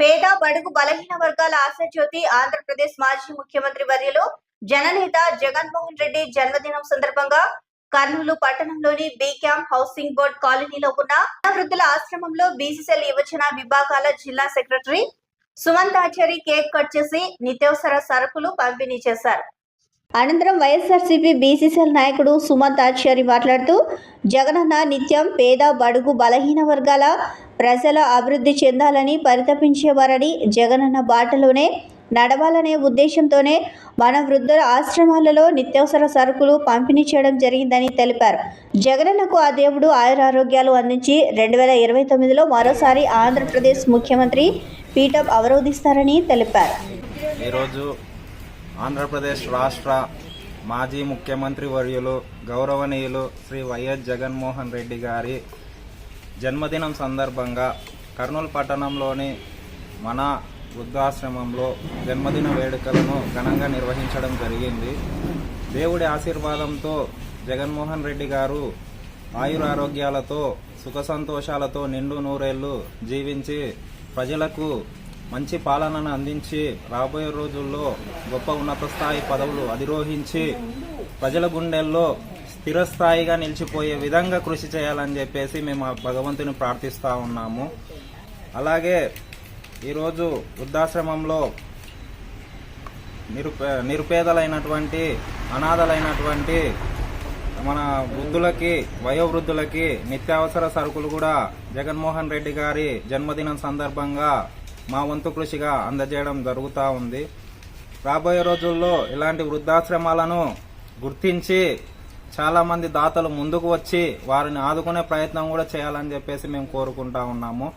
పేద బడుగు బలహీన వర్గాల ఆశాజ్యోతి ఆంధ్రప్రదేశ్ మాజీ ముఖ్యమంత్రి వర్యలో జననేత జగన్మోహన్ రెడ్డి జన్మదినం సందర్భంగా కర్నూలు పట్టణంలోని బీ క్యాంప్ హౌసింగ్ బోర్డ్ కాలనీలో ఉన్న వృద్ధుల ఆశ్రమంలో బీసీసీఎల్ యువజన విభాగాల జిల్లా secretary Sumanth Achari cake cut చేసి నిత్యావసర సరుకులు పంపిణీ చేశారు. అనంతరం వైఎస్ఆర్సీపీ బీసీసీఎల్ నాయకుడు సుమంత్ ఆచారి మాట్లాడుతూ జగనన్న నిత్యం పేద బడుగు బలహీన వర్గాల ప్రజల అభివృద్ధి చెందాలని పరితపించేవారని జగనన్న బాటలోనే నడవాలనే ఉద్దేశంతోనే మన వృద్ధుల ఆశ్రమాలలో నిత్యావసర సరుకులు పంపిణీ చేయడం జరిగిందని తెలిపారు. జగనన్నకు ఆ దేవుడు ఆయురారోగ్యాలు అందించి రెండు వేల ఇరవై తొమ్మిదిలో మరోసారి ఆంధ్రప్రదేశ్ ముఖ్యమంత్రి పీఠం అవరోధిస్తారని తెలిపారు. ఈరోజు ఆంధ్రప్రదేశ్ రాష్ట్ర మాజీ ముఖ్యమంత్రి వర్యులు గౌరవనీయులు శ్రీ వైఎస్ జగన్మోహన్ రెడ్డి గారి జన్మదినం సందర్భంగా కర్నూలు పట్టణంలోని మన వృద్ధాశ్రమంలో జన్మదిన వేడుకలను ఘనంగా నిర్వహించడం జరిగింది. దేవుడి ఆశీర్వాదంతో జగన్మోహన్ రెడ్డి గారు ఆయురారోగ్యాలతో సుఖ సంతోషాలతో నిండు నూరేళ్ళు జీవించి ప్రజలకు మంచి పాలనను అందించి రాబోయే రోజుల్లో గొప్ప ఉన్నత స్థాయి పదవులు అధిరోహించి ప్రజల గుండెల్లో స్థిరస్థాయిగా నిలిచిపోయే విధంగా కృషి చేయాలని చెప్పేసి మేము ఆ భగవంతుని ప్రార్థిస్తూ ఉన్నాము. అలాగే ఈరోజు వృద్ధాశ్రమంలో నిరుపే నిరుపేదలైనటువంటి అనాథలైనటువంటి మన వృద్ధులకి వయోవృద్ధులకి నిత్యావసర సరుకులు కూడా జగన్మోహన్ రెడ్డి గారి జన్మదినం సందర్భంగా మా వంతు కృషిగా అందజేయడం జరుగుతూ ఉంది. రాబోయే రోజుల్లో ఇలాంటి వృద్ధాశ్రమాలను గుర్తించి చాలామంది దాతలు ముందుకు వచ్చి వారిని ఆదుకునే ప్రయత్నం కూడా చేయాలని చెప్పేసి మేము కోరుకుంటా ఉన్నాము.